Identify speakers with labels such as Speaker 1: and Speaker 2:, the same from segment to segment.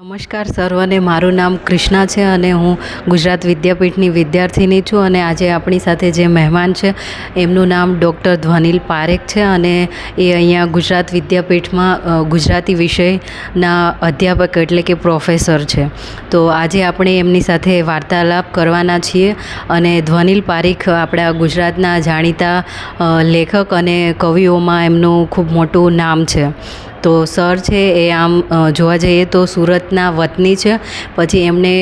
Speaker 1: નમસ્કાર સર્વને, મારું નામ કૃષ્ણા છે અને હું ગુજરાત વિદ્યાપીઠની વિદ્યાર્થીની છું અને આજે આપણી સાથે જે મહેમાન છે, એમનું નામ ડૉક્ટર ધ્વનિલ પારેખ છે અને એ અહીંયા ગુજરાત વિદ્યાપીઠમાં ગુજરાતી વિષયના અધ્યાપક એટલે કે પ્રોફેસર છે. તો આજે આપણે એમની સાથે વાર્તાલાપ કરવાના છીએ અને ધ્વનિલ પારેખ આપણા ગુજરાતના જાણીતા લેખક અને કવિઓમાં એમનું ખૂબ મોટું નામ છે. તો સર છે એ આમ જોવા જઈએ તો સુરતના વતની છે. પછી એમણે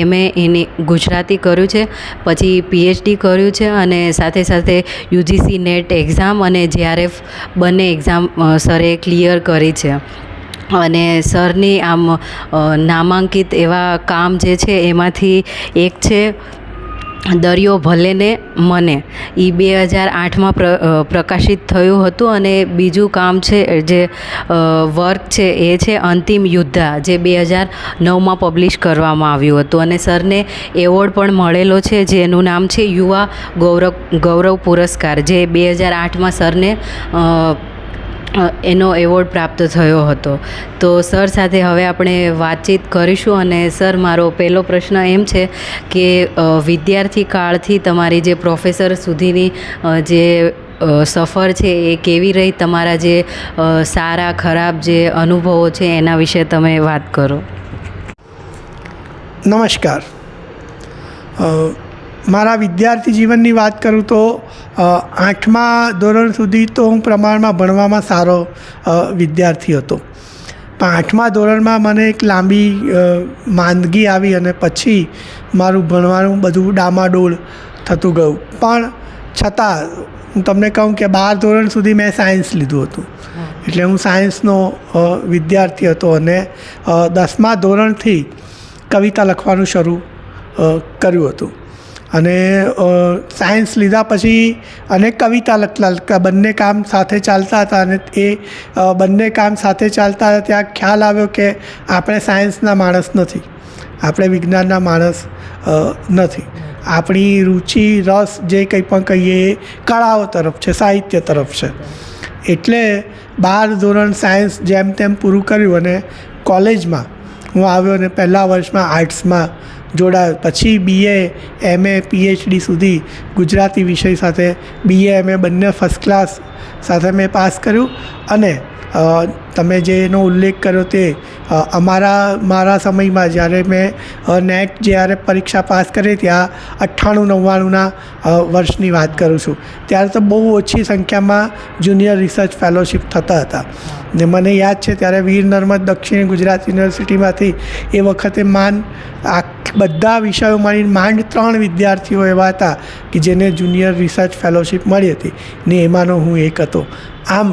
Speaker 1: એમએ એની ગુજરાતી કર્યું છે. પછી પીએચડી કર્યું છે અને સાથે સાથે યુજીસી નેટ એક્ઝામ અને જેઆરએફ બંને એક્ઝામ સરે ક્લિયર કરી છે. અને સરની આમ નામાંકિત એવા કામ જે છે એમાંથી એક છે. દરિયો ભલે ને મને. એ બે હજાર આઠમાં પ્ર પ્રકાશિત થયું હતું અને બીજું કામ છે, જે વર્ક છે એ છે અંતિમ યુદ્ધા, જે બે હજાર નવમાં પબ્લિશ કરવામાં આવ્યું હતું. અને સરને એવોર્ડ પણ મળેલો છે, જેનું નામ છે યુવા ગૌરવ ગૌરવ પુરસ્કાર, જે બે હજાર આઠમાં સરને એનો એવોર્ડ પ્રાપ્ત થયો હતો. તો સર સાથે હવે આપણે વાતચીત કરીશું અને સર, મારો પહેલો પ્રશ્ન એમ છે કે વિદ્યાર્થી કાળથી તમારી જે પ્રોફેસર સુધીની જે સફર છે એ કેવી રહી? તમારા જે સારા, ખરાબ જે અનુભવો છે એના વિશે તમે વાત કરો.
Speaker 2: નમસ્કાર. મારા વિદ્યાર્થી જીવનની વાત કરું તો આઠમા ધોરણ સુધી તો હું પ્રમાણમાં ભણવામાં સારો વિદ્યાર્થી હતો. પણ આઠમા ધોરણમાં મને એક લાંબી માંદગી આવી અને પછી મારું ભણવાનું બધું ડામાડોળ થતું ગયું. પણ છતાં, હું તમને કહું કે બાર ધોરણ સુધી મેં સાયન્સ લીધું હતું. એટલે હું સાયન્સનો વિદ્યાર્થી હતો અને દસમા ધોરણથી કવિતા લખવાનું શરૂ કર્યું હતું. અને સાયન્સ લીધા પછી અને કવિતા લખતા બંને કામ સાથે ચાલતા હતા અને એ બંને કામ સાથે ચાલતા હતા, ત્યાં ખ્યાલ આવ્યો કે આપણે સાયન્સના માણસ નથી. આપણે વિજ્ઞાનના માણસ નથી. આપણી રુચિ, રસ જે કંઈ પણ કહીએ એ કળાઓ તરફ છે, સાહિત્ય તરફ છે. એટલે બાર ધોરણ સાયન્સ જેમ તેમ પૂરું કર્યું અને કોલેજમાં હું આવ્યો અને પહેલા વર્ષમાં આર્ટ્સમાં જોડાયો પછી બીએ એમએ પીએચડી સુધી ગુજરાતી વિષય સાથે બીએ એમએ બંને ફર્સ્ટ ક્લાસ સાથે મેં પાસ કર્યું. અને તમે જે એનો ઉલ્લેખ કર્યો તે અમારા, મારા સમયમાં જ્યારે મેં નેટ જ્યારે પરીક્ષા પાસ કરી ત્યાં અઠ્ઠાણું, નવ્વાણુંના વર્ષની વાત કરું છું. ત્યારે તો બહુ ઓછી સંખ્યામાં જુનિયર રિસર્ચ ફેલોશિપ થતા હતા. ને મને યાદ છે ત્યારે વીર નર્મદ દક્ષિણ ગુજરાત યુનિવર્સિટીમાંથી એ વખતે માન આ બધા વિષયો મળીને માંડ ત્રણ વિદ્યાર્થીઓ એવા હતા કે જેને જુનિયર રિસર્ચ ફેલોશિપ મળી હતી. ને એમાંનો હું એક હતો. આમ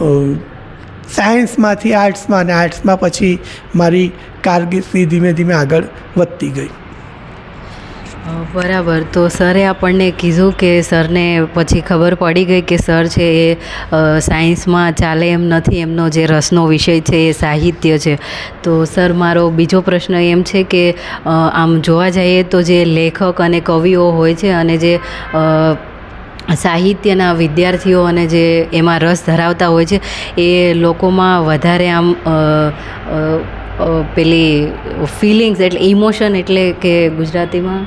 Speaker 2: સાયન્સમાંથી, આર્ટ્સમાં અને આર્ટ્સમાં પછી મારી કારકિર્દી ધીમે ધીમે આગળ વધતી ગઈ.
Speaker 1: બરાબર. તો સરે આપણને કીધું કે સરને પછી ખબર પડી ગઈ કે સર છે એ સાયન્સમાં ચાલે એમ નથી, એમનો જે રસનો વિષય છે એ સાહિત્ય છે. તો સર, મારો બીજો પ્રશ્ન એમ છે કે આમ જોવા જઈએ તો જે લેખક અને કવિઓ હોય છે અને જે સાહિત્યના વિદ્યાર્થીઓ અને જે એમાં રસ ધરાવતા હોય છે એ લોકોમાં વધારે આમ પેલી ફિલિંગ્સ એટલે ઇમોશન એટલે કે ગુજરાતીમાં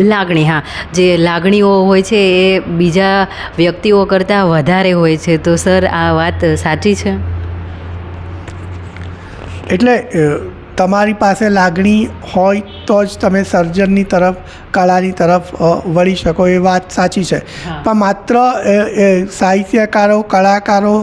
Speaker 2: લાગણી.
Speaker 1: હા. જે લાગણીઓ હોય છે એ બીજા વ્યક્તિઓ કરતાં વધારે હોય છે. તો સર આ વાત સાચી છે?
Speaker 2: એટલે તમારી પાસે લાગણી હોય તો જ તમે સર્જનની તરફ કળાની તરફ વળી શકો એ વાત સાચી છે. પણ માત્ર સાહિત્યકારો કલાકારો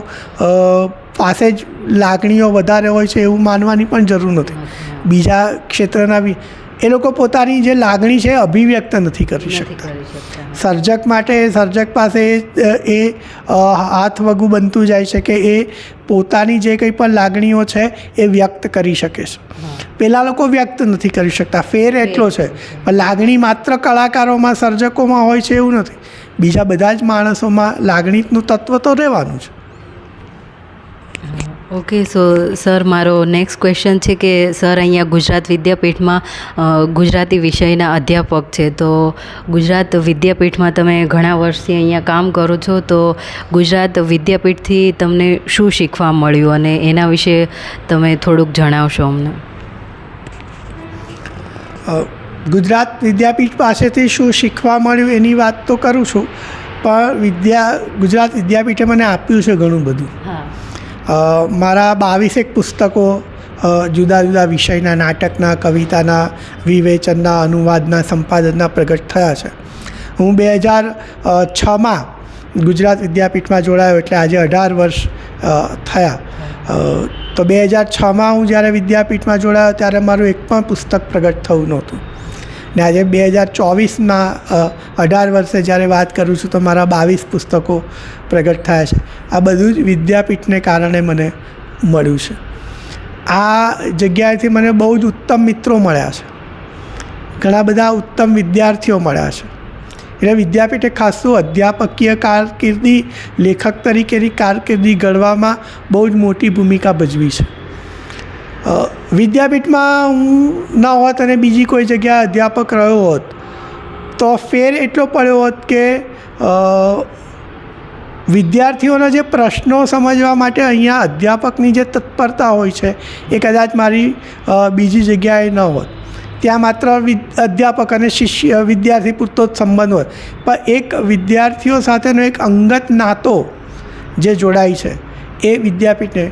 Speaker 2: પાસે જ લાગણીઓ વધારે હોય છે એવું માનવાની પણ જરૂર નથી. બીજા ક્ષેત્રના બી એ લોકો પોતાની જે લાગણી છે એ અભિવ્યક્ત નથી કરી શકતા. સર્જક માટે સર્જક પાસે એ એ હાથ વગું બનતું જાય છે કે એ પોતાની જે કંઈ પણ લાગણીઓ છે એ વ્યક્ત કરી શકે છે. પેલા લોકો વ્યક્ત નથી કરી શકતા. ફેર એટલો છે. પણ લાગણી માત્ર કલાકારોમાં સર્જકોમાં હોય છે એવું નથી. બીજા બધા જ માણસોમાં લાગણીનું તત્વ તો રહેવાનું છે
Speaker 1: ઓકે સો સર મારો નેક્સ્ટ ક્વેશ્ચન છે કે સર અહીંયા ગુજરાત વિદ્યાપીઠમાં ગુજરાતી વિષયના અધ્યાપક છે. તો ગુજરાત વિદ્યાપીઠમાં તમે ઘણા વર્ષથી અહીંયા કામ કરો છો. તો ગુજરાત વિદ્યાપીઠથી તમને શું શીખવા મળ્યું? અને એના વિશે તમે થોડુંક જણાવશો અમને.
Speaker 2: ગુજરાત વિદ્યાપીઠ પાસેથી શું શીખવા મળ્યું એની વાત તો કરું છું. પણ વિદ્યા ગુજરાત વિદ્યાપીઠે મને આપ્યું છે ઘણું બધું.
Speaker 1: હા.
Speaker 2: મારા બાવીસેક પુસ્તકો જુદા જુદા વિષયના નાટકના, કવિતાના, વિવેચનના, અનુવાદના, સંપાદનના પ્રગટ થયા છે. હું બે હજાર છમાં ગુજરાત વિદ્યાપીઠમાં જોડાયો એટલે આજે અઢાર વર્ષ થયા. તો બે હજાર છમાં હું જ્યારે વિદ્યાપીઠમાં જોડાયો ત્યારે મારું એક પણ પુસ્તક પ્રગટ થયું નહોતું. ને આજે બે હજાર ચોવીસમાં અઢાર વર્ષે જ્યારે વાત કરું છું તો મારા બાવીસ પુસ્તકો પ્રગટ થયા છે. આ બધું જ વિદ્યાપીઠને કારણે મને મળ્યું છે. આ જગ્યાએથી મને બહુ જ ઉત્તમ મિત્રો મળ્યા છે. ઘણા બધા ઉત્તમ વિદ્યાર્થીઓ મળ્યા છે. એટલે વિદ્યાપીઠે ખાસું અધ્યાપકીય કારકિર્દી, લેખક તરીકેની કારકિર્દી ઘડવામાં બહુ જ મોટી ભૂમિકા ભજવી છે. વિદ્યાપીઠમાં હું ન હોત અને બીજી કોઈ જગ્યાએ અધ્યાપક રહ્યો હોત, તો ફેર એટલો પડ્યો હોત કે વિદ્યાર્થીઓના જે પ્રશ્નો સમજવા માટે અહીંયા અધ્યાપકની જે તત્પરતા હોય છે, એ કદાચ મારી બીજી જગ્યાએ ન હોત. ત્યાં માત્ર અધ્યાપક અને શિષ્ય, વિદ્યાર્થી પૂરતો જ સંબંધ હોય પણ એક વિદ્યાર્થીઓ સાથેનો એક અંગત નાતો જે જોડાય છે, એ વિદ્યાપીઠને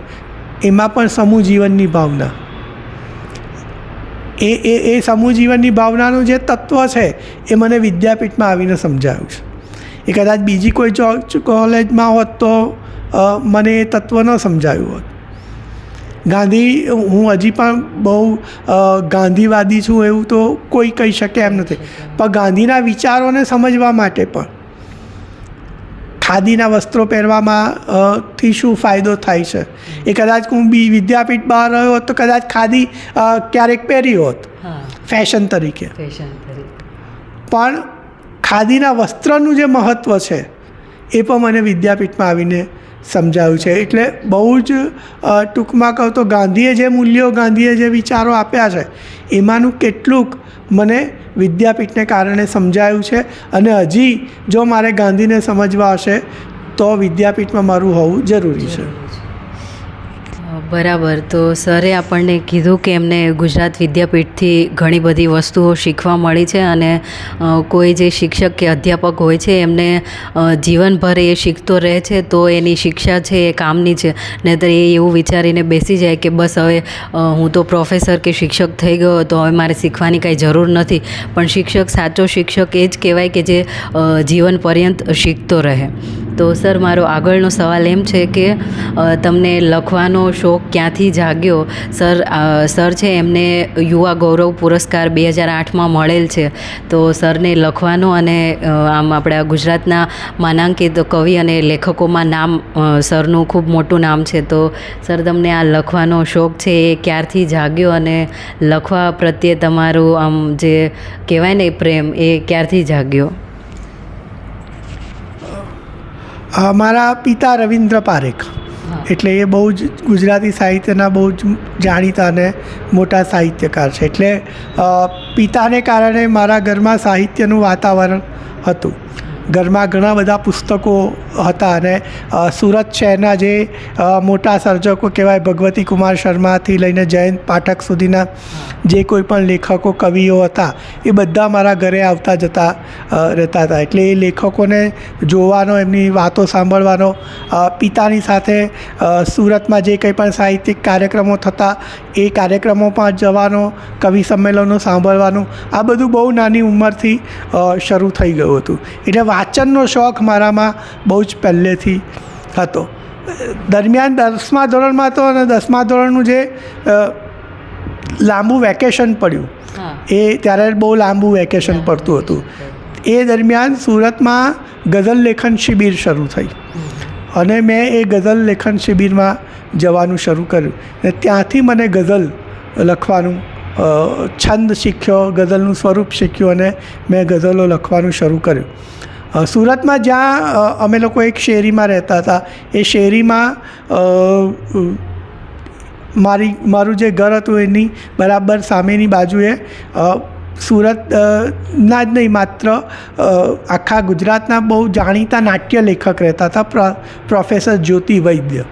Speaker 2: એમાં પણ સમૂહ જીવનની ભાવના. એ એ એ સમૂહ જીવનની ભાવનાનું જે તત્વ છે, એ મને વિદ્યાપીઠમાં આવીને સમજાયું છે. એ કદાચ બીજી કોઈ કોલેજમાં હોત તો મને એ તત્વ ન સમજાયું હોત. ગાંધી, હું હજી પણ બહુ ગાંધીવાદી છું એવું તો કોઈ કહી શકે એમ નથી. પણ ગાંધીના વિચારોને સમજવા માટે પણ ખાદીના વસ્ત્રો પહેરવામાં થી શું ફાયદો થાય છે? એ કદાચ હું બી વિદ્યાપીઠ બહાર રહ્યો હોત તો કદાચ ખાદી ક્યારેક પહેરી હોત. ફેશન તરીકે. પણ ખાદીના વસ્ત્રનું જે મહત્ત્વ છે એ પણ મને વિદ્યાપીઠમાં આવીને સમજાવ્યું છે. એટલે બહુ જ ટૂંકમાં કહું તો ગાંધીએ જે મૂલ્યો, ગાંધીએ જે વિચારો આપ્યા છે, એમાંનું કેટલુંક મને વિદ્યાપીઠને કારણે સમજાયું છે અને હજી જો મારે ગાંધીને સમજવા હશે, તો વિદ્યાપીઠમાં મારું હોવું જરૂરી છે.
Speaker 1: બરાબર. તો સરે આપણને કીધું કે એમને ગુજરાત વિદ્યાપીઠથી ઘણી બધી વસ્તુઓ શીખવા મળી છે અને કોઈ જે શિક્ષક કે અધ્યાપક હોય છે એમને જીવનભર એ શીખતો રહે છે તો એની શિક્ષા છે એ કામની છે. નહીંતર એ એવું વિચારીને બેસી જાય કે બસ હવે હું તો પ્રોફેસર કે શિક્ષક થઈ ગયો તો હવે મારે શીખવાની કાંઈ જરૂર નથી. પણ શિક્ષક સાચો શિક્ષક એ જ કહેવાય કે જે જીવન પર્યંત શીખતો રહે. તો સર, મારો આગળનો સવાલ એમ છે કે તમને લખવાનો શોખ ક્યાંથી જાગ્યો? સર સર છે, એમને યુવા ગૌરવ પુરસ્કાર બે હજાર આઠમાં મળેલ છે. તો સરને લખવાનો અને આમ આપણા ગુજરાતના માનાંકિત કવિ અને લેખકોમાં નામ સરનું ખૂબ મોટું નામ છે. તો સર, તમને આ લખવાનો શોખ છે એ ક્યારથી જાગ્યો અને લખવા પ્રત્યે તમારું આમ જે કહેવાય ને પ્રેમ, એ ક્યારથી જાગ્યો?
Speaker 2: મારા પિતા રવિન્દ્ર પારેખ. એટલે એ બહુ જ ગુજરાતી સાહિત્યના બહુ જ જાણીતા અને મોટા સાહિત્યકાર છે. એટલે પિતાને કારણે મારા ઘરમાં સાહિત્યનું વાતાવરણ હતું. ઘરમાં ઘણા બધા પુસ્તકો હતા અને સુરત શહેરના જે મોટા સર્જકો કહેવાય ભગવતી કુમાર શર્માથી લઈને જયંત પાઠક સુધીના જે કોઈ પણ લેખકો, કવિઓ હતા, એ બધા મારા ઘરે આવતા જતા રહેતા હતા. એટલે એ લેખકોને જોવાનો, એમની વાતો સાંભળવાનો પિતાની સાથે સુરતમાં જે કંઈ પણ સાહિત્યિક કાર્યક્રમો થતા એ કાર્યક્રમોમાં જવાનો કવિ સંમેલનો સાંભળવાનું આ બધું બહુ નાની ઉંમરથી શરૂ થઈ ગયું હતું. એટલે વાંચનનો શોખ મારામાં બહુ જ પહેલેથી હતો. દરમિયાન દસમા ધોરણમાં તો અને દસમા ધોરણનું જે લાંબુ વેકેશન પડ્યું એ ત્યારે બહુ લાંબુ વેકેશન પડતું હતું. એ દરમિયાન સુરતમાં ગઝલ લેખન શિબિર શરૂ થઈ. અને મેં એ ગઝલ લેખન શિબિરમાં જવાનું શરૂ કર્યું. અને ત્યાંથી મને ગઝલ લખવાનું છંદ શીખ્યો, ગઝલનું સ્વરૂપ શીખ્યું અને મેં ગઝલો લખવાનું શરૂ કર્યું. સુરતમાં જ્યાં અમે લોકો એક શેરીમાં રહેતા હતા, એ શેરીમાં મારી, મારું જે ઘર હતું એની બરાબર સામેની બાજુએ સુરતના જ નહીં, માત્ર આખા ગુજરાતના બહુ જાણીતા નાટ્ય લેખક રહેતા હતા પ્રોફેસર જ્યોતિ વૈદ્ય.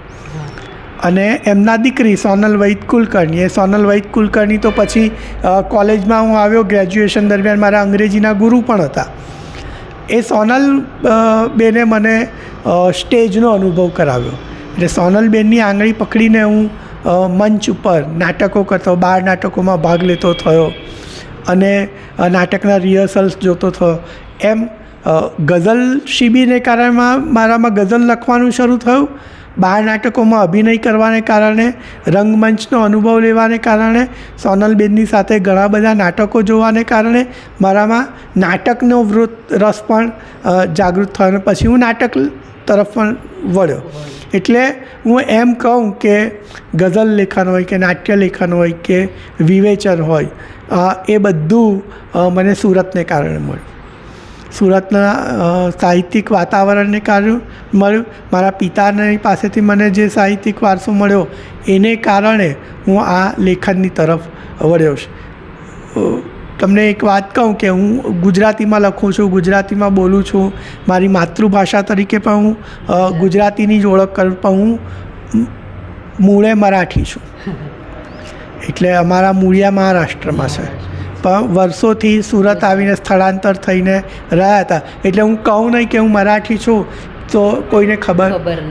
Speaker 2: અને એમના દીકરી સોનલ વૈદ કુલકર્ણી એ સોનલ વૈદ કુલકર્ણી તો પછી કોલેજમાં હું આવ્યો, ગ્રેજ્યુએશન દરમિયાન મારા અંગ્રેજીના ગુરુ પણ હતા. એ સોનલ બેને મને સ્ટેજનો અનુભવ કરાવ્યો. એટલે સોનલબેનની આંગળી પકડીને હું મંચ ઉપર નાટકો કરતો, બાર નાટકોમાં ભાગ લેતો થયો અને નાટકના રિહર્સલ્સ જોતો થયો. એમ ગઝલ શિબિરને કારણે મારામાં ગઝલ લખવાનું શરૂ થયું બાર નાટકોમાં અભિનય કરવાને કારણે, રંગમંચનો અનુભવ લેવાને કારણે, સોનલબેનની સાથે ઘણા બધા નાટકો જોવાને કારણે મારામાં નાટકનો વૃત, રસ પણ જાગૃત થયો પછી હું નાટક તરફ પણ વળ્યો. એટલે હું એમ કહું કે ગઝલ લેખન હોય કે નાટ્ય લેખન હોય કે વિવેચન હોય એ બધું મને સુરતને કારણે મળ્યું. સુરતના સાહિત્યિક વાતાવરણને કારણે મળ્યું મારા પિતાની પાસેથી મને જે સાહિત્યિક વારસો મળ્યો એને કારણે હું આ લેખનની તરફ વળ્યો છું. તમને એક વાત કહું કે હું ગુજરાતીમાં લખું છું ગુજરાતીમાં બોલું છું મારી માતૃભાષા તરીકે પણ હું ગુજરાતીની જ ઓળખ કરું પણ હું મૂળે મરાઠી છું. એટલે અમારા મૂળિયા મહારાષ્ટ્રમાં છે. પણ વર્ષોથી સુરત આવીને સ્થળાંતર થઈને રહ્યા હતા. એટલે હું કહું નહીં કે હું મરાઠી છું તો કોઈને ખબર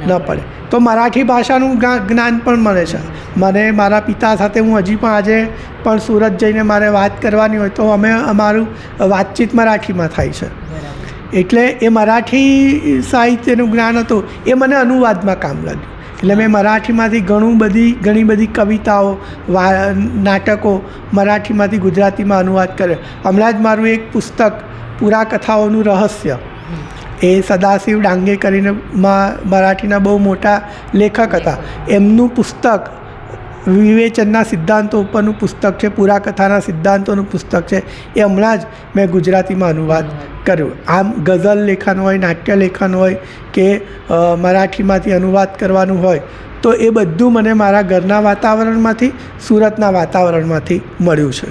Speaker 1: ન
Speaker 2: પડે. તો મરાઠી ભાષાનું જ્ઞાન પણ મળે છે. મને મારા પિતા સાથે હું હજી પણ આજે પણ સુરત જઈને મારે વાત કરવાની હોય તો અમે અમારું વાતચીત મરાઠીમાં થાય છે. એટલે એ મરાઠી સાહિત્યનું જ્ઞાન હતું એ મને અનુવાદમાં કામ લાગ્યું. એટલે મેં મરાઠીમાંથી ઘણું બધી, ઘણી બધી કવિતાઓ, વા, નાટકો મરાઠીમાંથી ગુજરાતીમાં અનુવાદ કર્યો. હમણાં જ મારું એક પુસ્તક, પુરાકથાઓનું રહસ્ય. એ સદાશિવ ડાંગે કરીને માં, મરાઠીના બહુ મોટા લેખક હતા. એમનું પુસ્તક વિવેચનના સિદ્ધાંતો ઉપરનું પુસ્તક છે, પુરાકથાના સિદ્ધાંતોનું પુસ્તક છે, એ હમણાં જ મેં ગુજરાતીમાં અનુવાદ કર્યું. આમ ગઝલ લેખન હોય, નાટ્ય લેખન હોય કે મરાઠીમાંથી અનુવાદ કરવાનું હોય, તો એ બધું મને મારા ઘરના વાતાવરણમાંથી, સુરતના વાતાવરણમાંથી મળ્યું છે.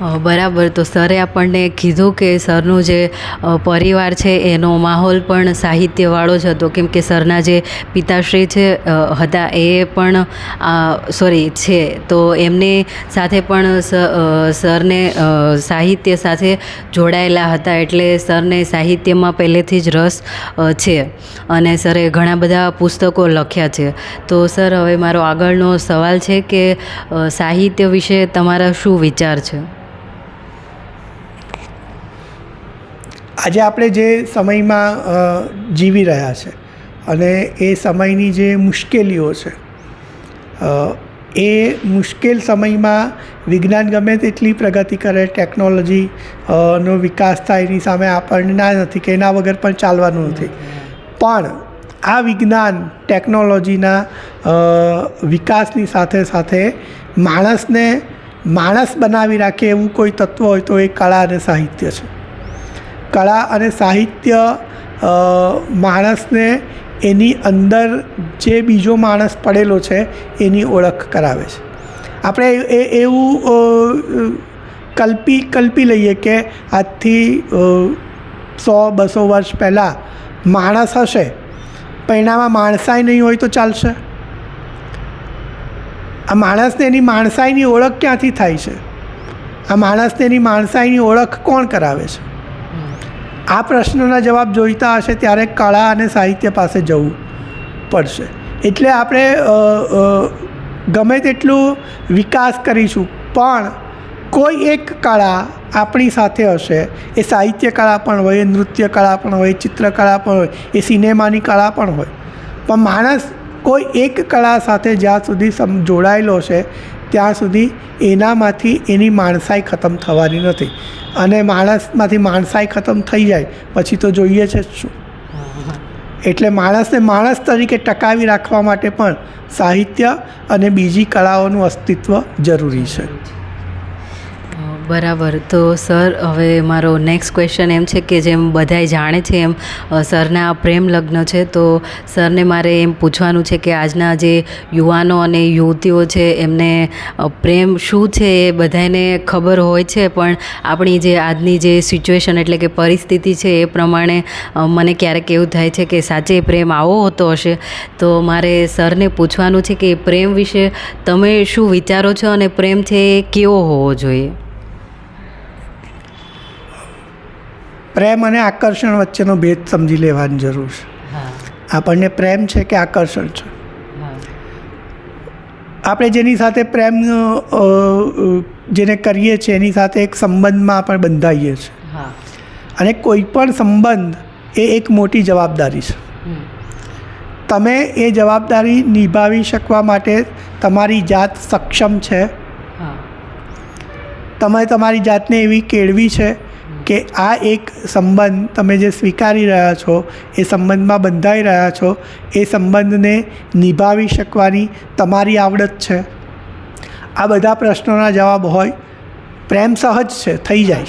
Speaker 1: બરાબર. તો સરે આપણને કીધું કે સરનું જે પરિવાર છે, એનો માહોલ પણ સાહિત્યવાળો જ હતો. કેમ કે સરના જે પિતાશ્રી છે હતા, એ પણ સોરી છે. તો એમની સાથે પણ સરને સાહિત્ય સાથે જોડાયેલા હતા એટલે સરને સાહિત્યમાં પહેલેથી જ રસ છે. અને સરે ઘણા બધા પુસ્તકો લખ્યા છે. તો સર, હવે મારો આગળનો સવાલ છે કે સાહિત્ય વિશે તમારા શું વિચાર છે?
Speaker 2: આજે આપણે જે સમયમાં જીવી રહ્યા છે અને એ સમયની જે મુશ્કેલીઓ છે એ મુશ્કેલ સમયમાં વિજ્ઞાન ગમે તેટલી પ્રગતિ કરે, ટેકનોલોજી નો વિકાસ થાય, એની સામે આપણને ના નથી કે એના વગર પણ ચાલવાનું નથી. પણ આ વિજ્ઞાન ટેકનોલોજીના વિકાસની સાથે સાથે માણસને માણસ બનાવી રાખે એવું કોઈ તત્વ હોય તો એ કળા અને સાહિત્ય છે. કળા અને સાહિત્ય માણસને એની અંદર જે બીજો માણસ પડેલો છે, એની ઓળખ કરાવે છે. આપણે એ, એવું કલ્પી કલ્પી લઈએ કે આજથી સો, બસો વર્ષ પહેલાં માણસ હશે, પણ માણસાઈ નહીં હોય તો ચાલશે? આ માણસને એની માણસાઈની ઓળખ ક્યાંથી થાય છે? આ માણસને એની માણસાઈની ઓળખ કોણ કરાવે છે? આ પ્રશ્નના જવાબ જોઈતા હશે ત્યારે કળા અને સાહિત્ય પાસે જવું પડશે. એટલે આપણે ગમે તેટલું વિકાસ કરીશું, પણ કોઈ એક કળા આપણી સાથે હશે. એ સાહિત્ય કળા પણ હોય, એ નૃત્ય કળા પણ હોય ચિત્રકળા પણ હોય, એ સિનેમાની કળા પણ હોય. પણ માણસ કોઈ એક કળા સાથે જ્યાં સુધી સમ, જોડાયેલો છે ત્યાં સુધી એનામાંથી એની માણસાઈ ખતમ થવાની નથી. અને માણસમાંથી માણસાઈ ખતમ થઈ જાય, પછી તો જોઈએ છે જ શું. એટલે માણસને માણસ તરીકે ટકાવી રાખવા માટે પણ સાહિત્ય અને બીજી કળાઓનું અસ્તિત્વ જરૂરી છે.
Speaker 1: બરાબર. તો સર, હવે મારો નેક્સ્ટ ક્વેશ્ચન એમ છે કે જેમ બધાય જાણે છે એમ સરના પ્રેમ લગ્ન છે, તો સરને મારે એમ પૂછવાનું છે કે આજના જે યુવાનો અને યુવતીઓ છે, એમને પ્રેમ શું છે એ બધાને ખબર હોય છે? પણ આપણી જે આજની જે સિચ્યુએશન એટલે કે પરિસ્થિતિ છે એ પ્રમાણે મને ક્યારેક એવું થાય છે કે સાચે પ્રેમ આવો હોતો હશે. તો મારે સરને પૂછવાનું છે કે પ્રેમ વિશે તમે શું વિચારો છો અને પ્રેમ છે એ કેવો હોવો જોઈએ?
Speaker 2: પ્રેમ અને આકર્ષણ વચ્ચેનો ભેદ સમજી લેવાની જરૂર છે. આપણને પ્રેમ છે કે આકર્ષણ છે? આપણે જેની સાથે પ્રેમ જેને કરીએ છીએ એની સાથે એક સંબંધમાં આપણે બંધાઈએ છીએ. અને કોઈ પણ સંબંધ એ એક મોટી જવાબદારી છે. તમે એ જવાબદારી નિભાવી શકવા માટે તમારી જાત સક્ષમ છે. તમે તમારી જાતને એવી કેળવી છે કે આ એક સંબંધ તમે જે સ્વીકારી રહ્યા છો એ સંબંધમાં બંધાઈ રહ્યા છો એ સંબંધને નિભાવી શકવાની તમારી આવડત છે? આ બધા પ્રશ્નોના જવાબ હોય પ્રેમ સહજ છે થઈ જાય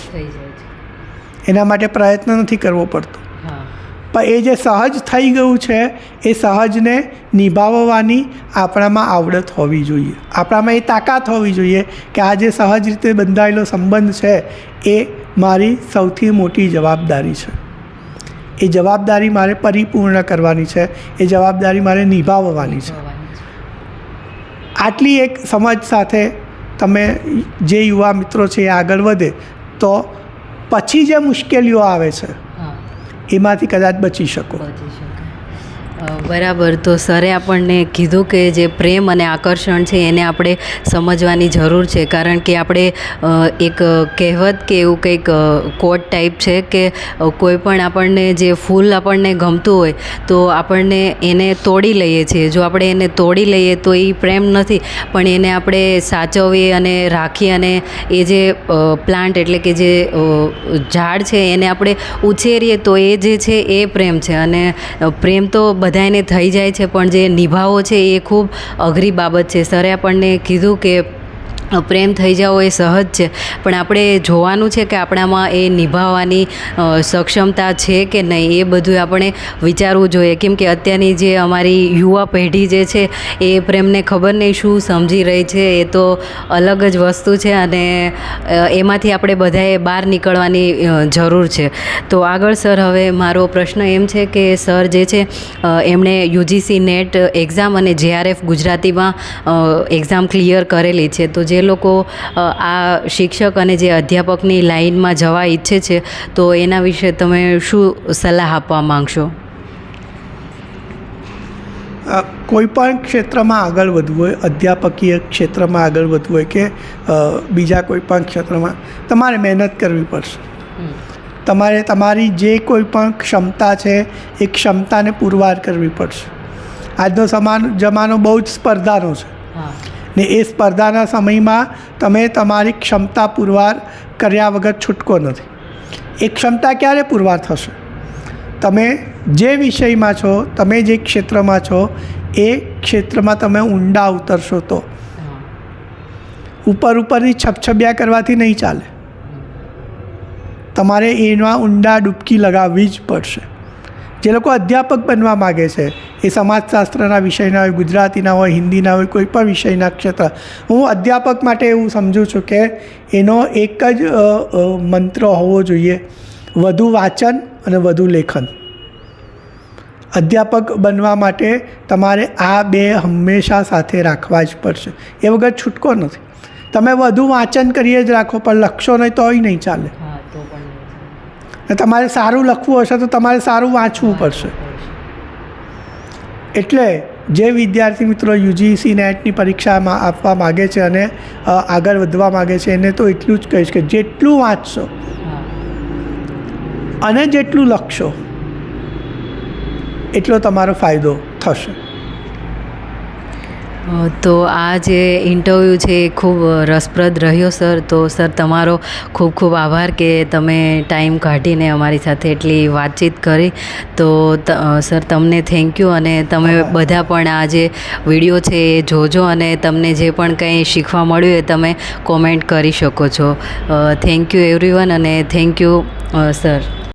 Speaker 2: એના માટે પ્રયત્ન નથી કરવો પડતો. પણ એ જે સહજ થઈ ગયું છે એ સહજને નિભાવવાની આપણામાં આવડત હોવી જોઈએ. આપણામાં એ તાકાત હોવી જોઈએ કે આ જે સહજ રીતે બંધાયેલો સંબંધ છે એ મારી સૌથી મોટી જવાબદારી છે. એ જવાબદારી મારે પરિપૂર્ણ કરવાની છે. એ જવાબદારી મારે નિભાવવાની છે. આટલી એક સમજ સાથે તમે જે યુવા મિત્રો છે એ આગળ વધે તો પછી જે મુશ્કેલીઓ આવે છે એમાંથી કદાચ બચી શકો.
Speaker 1: બરાબર. તો સરે આપણને કીધું કે જે પ્રેમ અને આકર્ષણ છે એને આપણે સમજવાની જરૂર છે. કારણ કે આપણે એક કહેવત કે એવું કંઈક કોટ ટાઈપ છે કે કોઈ પણ આપણને જે ફૂલ આપણને ગમતું હોય, તો આપણને એને તોડી લઈએ છીએ. જો આપણે એને તોડી લઈએ તો એ પ્રેમ નથી, પણ એને આપણે સાચવીએ અને રાખી અને એ જે પ્લાન્ટ એટલે કે જે ઝાડ છે એને આપણે ઉછેરીએ તો એ જે છે એ પ્રેમ છે. અને પ્રેમ તો બધાને થઈ જાય છે, પણ જે નિભાવો છે એ ખૂબ અઘરી બાબત છે. સરે આપણને કીધું કે પ્રેમ થઈ જાઓ એ સહજ છે. પણ આપણે જોવાનું છે કે આપણામાં એ નિભાવવાની સક્ષમતા છે કે નહીં, એ બધું આપણે વિચારવું જોઈએ. કેમ કે અત્યારની જે અમારી યુવા પેઢી જે છે, એ પ્રેમને ખબર નહીં શું સમજી રહી છે. એ તો અલગ જ વસ્તુ છે અને એમાંથી આપણે બધાએ બહાર નીકળવાની જરૂર છે. તો આગળ સર, હવે મારો પ્રશ્ન એમ છે કે સર જે છે એમણે યુજીસી નેટ એક્ઝામ અને જેઆરએફ ગુજરાતીમાં એક્ઝામ ક્લિયર કરેલી છે. તો જે લોકો આ શિક્ષક અને જે અધ્યાપકની લાઈનમાં જવા ઈચ્છે છે તો એના વિશે તમે શું સલાહ આપવા માંગશો?
Speaker 2: કોઈપણ કોઈ પણ ક્ષેત્રમાં આગળ વધવું હોય અધ્યાપકીય ક્ષેત્રમાં આગળ વધવું હોય કે બીજા કોઈ પણ ક્ષેત્રમાં તમારે મહેનત કરવી પડશે. તમારે તમારી જે કોઈ પણ ક્ષમતા છે એ ક્ષમતાને પુરવાર કરવી પડશે. આજનો સમાન જમાનો બહુ જ સ્પર્ધાનો છે. ને એ સ્પર્ધાના સમયમાં તમે તમારી ક્ષમતા પુરવાર કર્યા વગર છૂટકો નથી. એ ક્ષમતા ક્યારે પુરવાર થશે? તમે જે વિષયમાં છો, તમે જે ક્ષેત્રમાં છો, એ ક્ષેત્રમાં તમે ઊંડા ઉતરશો તો. ઉપર ઉપરની છપછબિયા કરવાથી નહીં ચાલે. તમારે એમાં ઊંડા ડૂબકી લગાવવી જ પડશે. જે લોકો અધ્યાપક બનવા માગે છે, એ સમાજશાસ્ત્રના વિષયના હોય, ગુજરાતીના હોય, હિન્દીના હોય, કોઈ પણ વિષયના ક્ષેત્ર. હું અધ્યાપક માટે એવું સમજું છું કે એનો એક જ મંત્ર હોવો જોઈએ. વધુ વાંચન અને વધુ લેખન. અધ્યાપક બનવા માટે તમારે આ બે હંમેશા સાથે રાખવા જ પડશે. એ વગર છૂટકો નથી. તમે વધુ વાંચન કરીએ જ રાખો, પણ લખશો નહીં તોય નહીં ચાલે. ને તમારે સારું લખવું હશે તો તમારે સારું વાંચવું પડશે. એટલે જે વિદ્યાર્થી મિત્રો યુજીસી નેટની પરીક્ષામાં આપવા માગે છે અને આગળ વધવા માગે છે, એને તો એટલું જ કહીશ કે જેટલું વાંચશો અને જેટલું લખશો, એટલો તમારો ફાયદો થશે.
Speaker 1: તો આ જે ઇન્ટરવ્યૂ છે એ ખૂબ રસપ્રદ રહ્યો સર. તો સર તમારો ખૂબ ખૂબ આભાર કે તમે ટાઈમ કાઢીને અમારી સાથે એટલી વાતચીત કરી. તો સર તમને થેન્ક યુ અને તમે બધા પણ આ જે વીડિયો છે એ જોજો અને તમને જે પણ કંઈ શીખવા મળ્યું એ તમે કોમેન્ટ કરી શકો છો. થેન્ક યુ એવરીવન અને થેન્ક યુ સર.